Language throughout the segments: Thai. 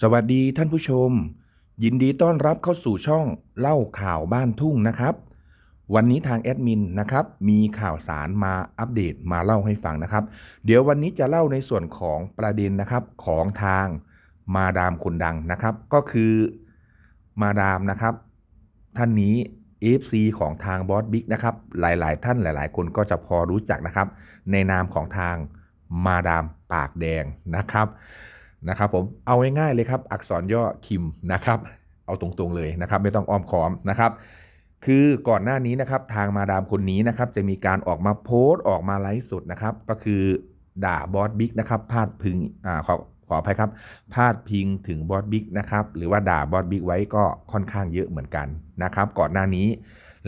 สวัสดีท่านผู้ชม ยินดีต้อนรับเข้าสู่ช่องเล่าข่าวบ้านทุ่งนะครับ วันนี้ทางแอดมินนะครับมีข่าวสารมาอัปเดตมาเล่าให้ฟังนะครับ เดี๋ยววันนี้จะเล่าในส่วนของประเด็นนะครับของทางมาดามคนดังนะครับ ก็คือมาดามนะครับ ท่านนี้ FC ของทางบอสบิ๊กนะครับหลายๆ ท่านหลาย ๆ คนก็จะพอรู้จักนะครับ ในนามของทางมาดามปากแดงนะครับ นะครับผมเอาง่ายๆเลยครับ อักษรย่อคิมนะครับ เอาตรงๆเลยนะครับ ไม่ต้องอ้อมค้อมนะครับ คือก่อนหน้านี้นะครับทางมาดามคนนี้นะครับ จะมีการออกมาโพสต์ออกมาไลฟ์สดนะครับ ก็คือด่าบอสบิ๊กนะครับพาดพึงอ่าขอขออภัยครับพาดพิงถึงบอสบิ๊กนะครับหรือว่าด่าบอสบิ๊กไว้ก็ค่อนข้างเยอะเหมือนกันนะครับ ก่อนหน้านี้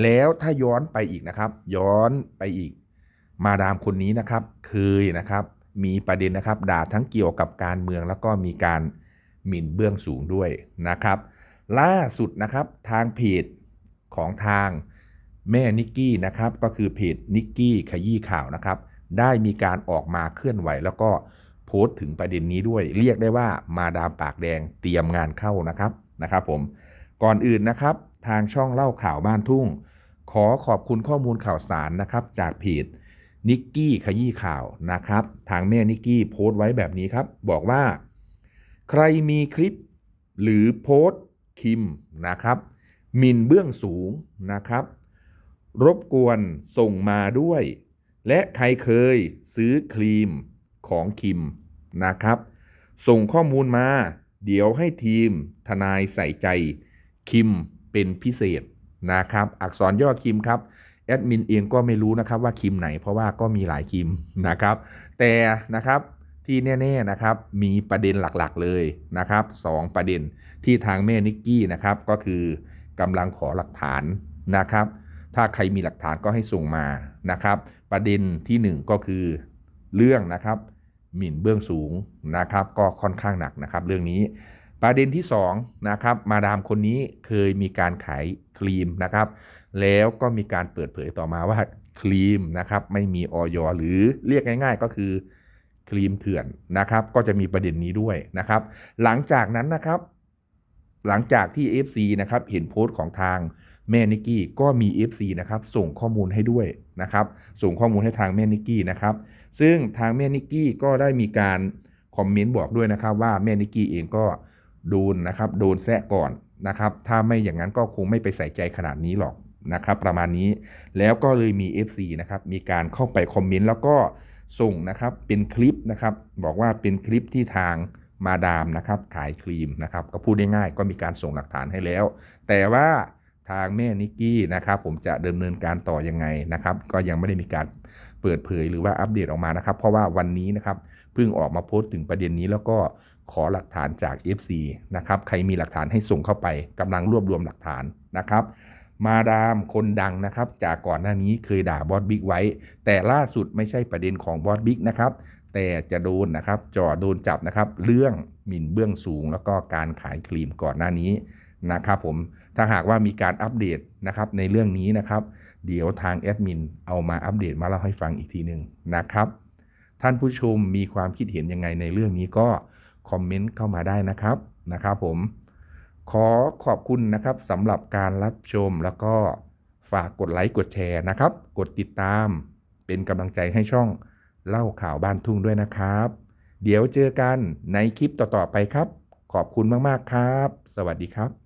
แล้วถ้าย้อนไปอีกนะครับ ย้อนไปอีก มาดามคนนี้นะครับ เคยนะครับ มีประเด็นนะครับด่าทั้งเกี่ยวกับการเมืองแล้วก็มีการหมิ่นเบื้องสูงด้วยนะครับ ล่าสุดนะครับทางเพจของทางแม่นิกกี้นะครับก็คือเพจนิกกี้ขยี้ข่าวนะครับ ได้มีการออกมาเคลื่อนไหว แล้วก็โพสต์ถึงประเด็นนี้ด้วย เรียกได้ว่ามาดามปากแดงเตรียมงานเข้านะครับนะครับ ผมก่อนอื่นนะครับทางช่องเล่าข่าวบ้านทุ่ง ขอขอบคุณข้อมูลข่าวสารนะครับ จากเพจ นิกกี้ขยี้ข่าวนะครับ ทางแม่นิกกี้โพสต์ไว้แบบนี้ครับ บอกว่า ใครมีคลิปหรือโพสต์คิมนะครับหมินเบื้องสูงนะครับ รบกวนส่งมาด้วย และใครเคยซื้อครีมของคิมนะครับ ส่งข้อมูลมา เดี๋ยวให้ทีมทนายใส่ใจคิมเป็นพิเศษนะครับ อักษรย่อคิมครับ แอดมินเองก็ไม่รู้นะครับว่าคิมไหนเพราะว่าก็มีหลายคิมนะครับ แต่นะครับที่แน่ๆนะครับมีประเด็นหลักๆเลยนะครับสองประเด็นที่ทางแม่นิกกี้นะครับก็คือกำลังขอหลักฐานนะครับ ถ้าใครมีหลักฐานก็ให้ส่งมานะครับ ประเด็นที่หนึ่งก็คือเรื่องนะครับหมิ่นเบื้องสูงนะครับ ก็ค่อนข้างหนักนะครับ เรื่องนี้ ประเด็นที่สองนะครับมาดามคนนี้เคยมีการขายครีมนะครับ แล้วก็มีการเปิดเผยต่อมาว่าครีมนะครับไม่มีออยหรือเรียกง่าย ๆ ก็คือครีมเถื่อนนะครับ ก็จะมีประเด็นนี้ด้วยนะครับ หลังจากนั้นนะครับ หลังจากที่ FC นะครับเห็นโพสต์ของทางแม่นิกกี้ก็มี FC นะครับส่งข้อมูลให้ด้วยนะครับ ส่งข้อมูลให้ทางแม่นิกกี้นะครับ ซึ่งทางแม่นิกกี้ก็ได้มีการคอมเมนต์บอกด้วยนะครับว่าแม่นิกกี้เองก็ โดนนะครับโดนแซะก่อนนะครับ ถ้าไม่อย่างนั้นก็คงไม่ไปใส่ใจขนาดนี้หรอกนะครับประมาณนี้แล้วก็เลยมี FC นะครับมีการเข้าไปคอมเมนต์แล้วก็ส่งนะครับเป็นคลิปนะครับบอกว่าเป็นคลิปที่ทางมาดามนะครับขายครีมนะครับก็พูดได้ง่ายก็มีการส่งหลักฐานให้แล้ว แต่ว่าทางแม่นิกกี้นะครับผมจะดำเนินการต่อยังไงนะครับ ก็ยังไม่ได้มีการ เปิดเผยหรือว่าอัปเดตออกมานะครับ เพราะว่าวันนี้นะครับเพิ่งออกมาโพสต์ถึงประเด็นนี้แล้วก็ขอหลักฐานจาก FC นะครับ ใครมีหลักฐานให้ส่งเข้าไปกำลังรวบรวมหลักฐานนะครับ มาดามคนดังนะครับ จากก่อนหน้านี้เคยด่าบอสบิ๊กไว้ แต่ล่าสุดไม่ใช่ประเด็นของบอสบิ๊กนะครับ แต่จะโดนนะครับจ่อโดนจับนะครับ เรื่องหมิ่นเบื้องสูงแล้วก็การขายครีมก่อนหน้านี้ นะครับผมถ้าหากว่ามีการอัปเดตนะครับในเรื่องนี้นะครับ เดี๋ยวทางแอดมินเอามาอัปเดตมาเล่าให้ฟังอีกทีหนึ่งนะครับ ท่านผู้ชมมีความคิดเห็นยังไงในเรื่องนี้ก็คอมเมนต์เข้ามาได้นะครับนะครับผมขอขอบคุณนะครับสำหรับการรับชมแล้วก็ฝากกดไลค์กดแชร์นะครับ กดติดตามเป็นกำลังใจให้ช่องเล่าข่าวบ้านทุ่งด้วยนะครับ เดี๋ยวเจอกันในคลิปต่อๆไปครับ ขอบคุณมากๆครับ สวัสดีครับ